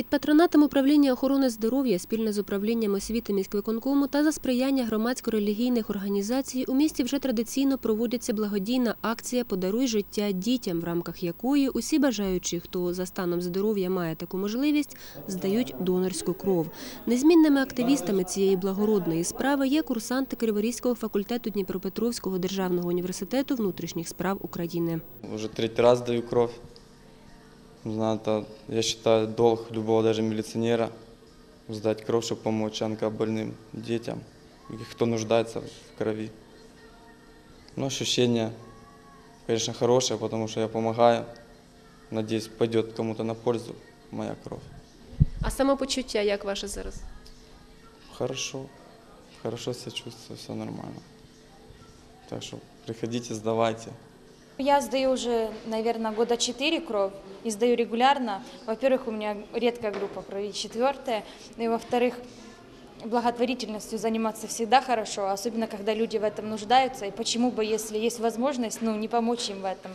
Під патронатом управління охорони здоров'я спільно з управлінням освіти міськвиконкому та за сприяння громадсько-релігійних організацій у місті вже традиційно проводиться благодійна акція Подаруй життя дітям, в рамках якої усі бажаючі, хто за станом здоров'я має таку можливість, здають донорську кров. Незмінними активістами цієї благородної справи є курсанти Криворізького факультету Дніпропетровського державного університету внутрішніх справ України. Уже третий раз даю кровь. Не знаю, это, я считаю, долг любого даже милиционера сдать кровь, чтобы помочь онкобольным детям, и кто нуждается в крови. Но ощущение, конечно, хорошее, потому что я помогаю. Надеюсь, пойдет кому-то на пользу моя кровь. А самопочуття як ваше зараз? Хорошо, хорошо себя чувствую, все нормально. Так что приходите, сдавайте. Я сдаю уже, наверное, года четыре кровь и сдаю регулярно. Во-первых, у меня редкая группа крови, четвертая. И во-вторых, благотворительностью заниматься всегда хорошо, особенно когда люди в этом нуждаются. И почему бы, если есть возможность, ну, не помочь им в этом.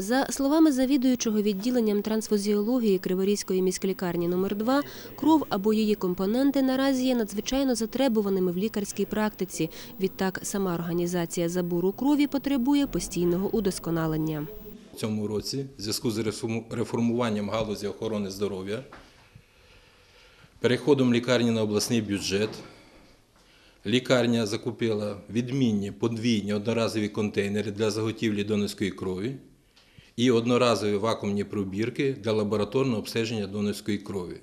За словами завідуючого відділенням трансфузіології Криворізької міськлікарні номер 2 кров або її компоненти наразі є надзвичайно затребуваними в лікарській практиці. Відтак, сама організація забору крові потребує постійного удосконалення. В цьому році, в зв'язку з реформу- реформуванням галузі охорони здоров'я, переходом лікарні на обласний бюджет, лікарня закупила відмінні подвійні одноразові контейнери для заготівлі донорської крові і одноразові вакуумні пробірки для лабораторного обстеження донорської крові.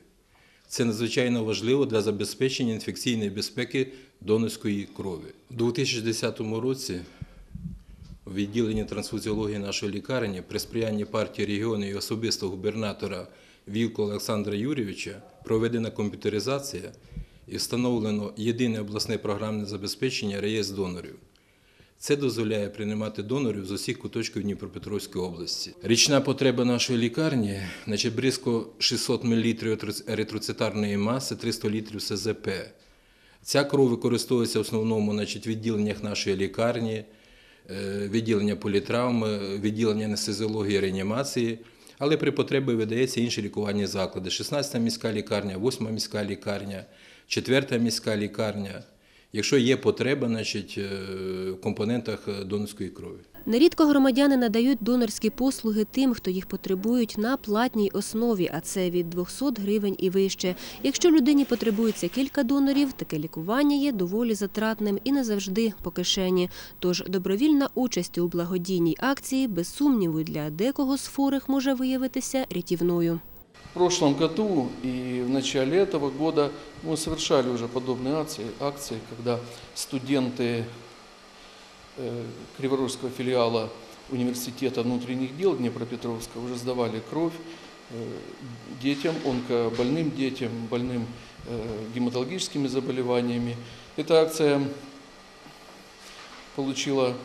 Це надзвичайно важливо для забезпечення інфекційної безпеки донорської крові. У 2010 році у відділенні трансфузіології нашої лікарні при сприянні партії регіону і особисто губернатора Вілко Олександра Юрійовича проведена комп'ютеризація і встановлено єдине обласне програмне забезпечення реєстр донорів. Це дозволяє приймати донорів з усіх куточків Дніпропетровської області. Річна потреба нашої лікарні значить, близько 600 мл еритроцитарної маси, 300 літрів СЗП. Ця кров використовується в основному значить, відділеннях нашої лікарні, е, відділення політравми, відділення анестезіології реанімації, але при потребі видається інші лікувальні заклади. 16-та міська лікарня, 8-та міська лікарня, 4-та міська лікарня. Якщо є потреба, значить, е, в компонентах е, донорської крові. Нерідко громадяни надають донорські послуги тим, хто їх потребують на платній основі, а це від 200 гривень і вище. Якщо людині потребується кілька донорів, таке лікування є доволі затратним і не завжди по кишені. Тож добровільна участь у благодійній акції, без сумніву, для декого з хворих може виявитися рятівною. В прошлом году и в начале этого года мы совершали уже подобные акции, акции когда студенты э, Криворожского филиала Университета внутренних дел Днепропетровска уже сдавали кровь э, детям, онкобольным детям, больным э, гематологическими заболеваниями. Эта акция получила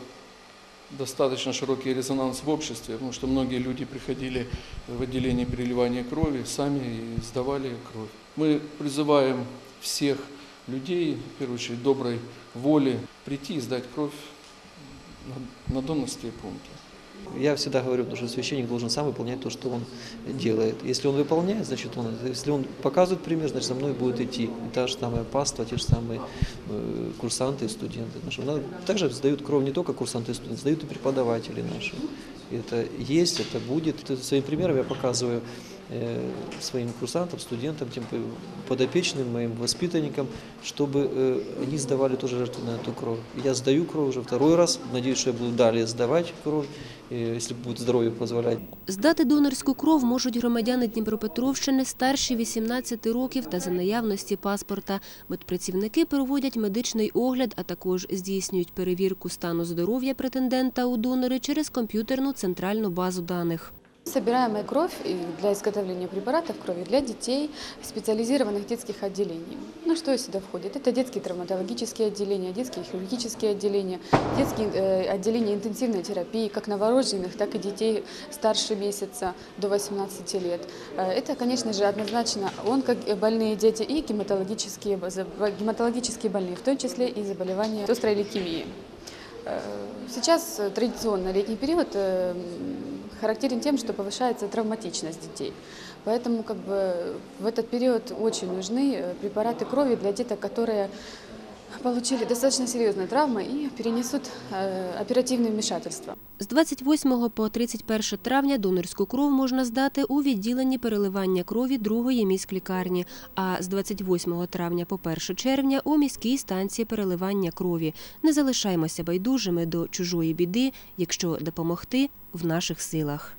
достаточно широкий резонанс в обществе, потому что многие люди приходили в отделение переливания крови сами и сдавали кровь. Мы призываем всех людей, в первую очередь доброй воли, прийти и сдать кровь на, на донорские пункты. Я всегда говорю, что священник должен сам выполнять то, что он делает. Если он выполняет, значит он, если он показывает пример, значит за мной будет идти. И та же самая паства, те же самые э, курсанты и студенты. Наши. Также сдают кровь не только курсанты и студенты, сдают и преподаватели наши. Это есть, это будет. Своим примером я показываю своим курсантам, студентам, тем э, подопечным моим воспитанникам, чтобы э, они сдавали тоже жертву на эту кровь. Я сдаю кровь уже второй раз, надеюсь, что я буду далее сдавать кровь, э, если будет здоровье позволять. Здати донорську кров можуть громадяни Дніпропетровщини старші 18 років та за наявності паспорта. Медпрацівники проводять медичний огляд, а також здійснюють перевірку стану здоров'я претендента у донори через комп'ютерну центральну базу даних. Собираемая кровь для изготовления препаратов крови для детей специализированных детских отделений. Ну что сюда входит? Это детские травматологические отделения, детские хирургические отделения, детские э, отделения интенсивной терапии, как новорожденных, так и детей старше месяца до 18 лет. Э, Это, конечно же, однозначно онкобольные дети и гематологические, гематологические больные, в том числе и заболевания острой лейкемии. Э, Сейчас традиционно летний период э, характерен тем, что повышается травматичность детей. Поэтому как бы в этот период очень нужны э, препараты крови для деток, которые получили достаточно серьезные травмы и перенесут э, оперативные вмешательства. З 28 по 31 травня донорську кров можна здати у відділенні переливання крові другої міськлікарні, а з 28 травня по 1 червня у міській станції переливання крові. Не залишаймося байдужими до чужої біди, якщо допомогти в наших силах.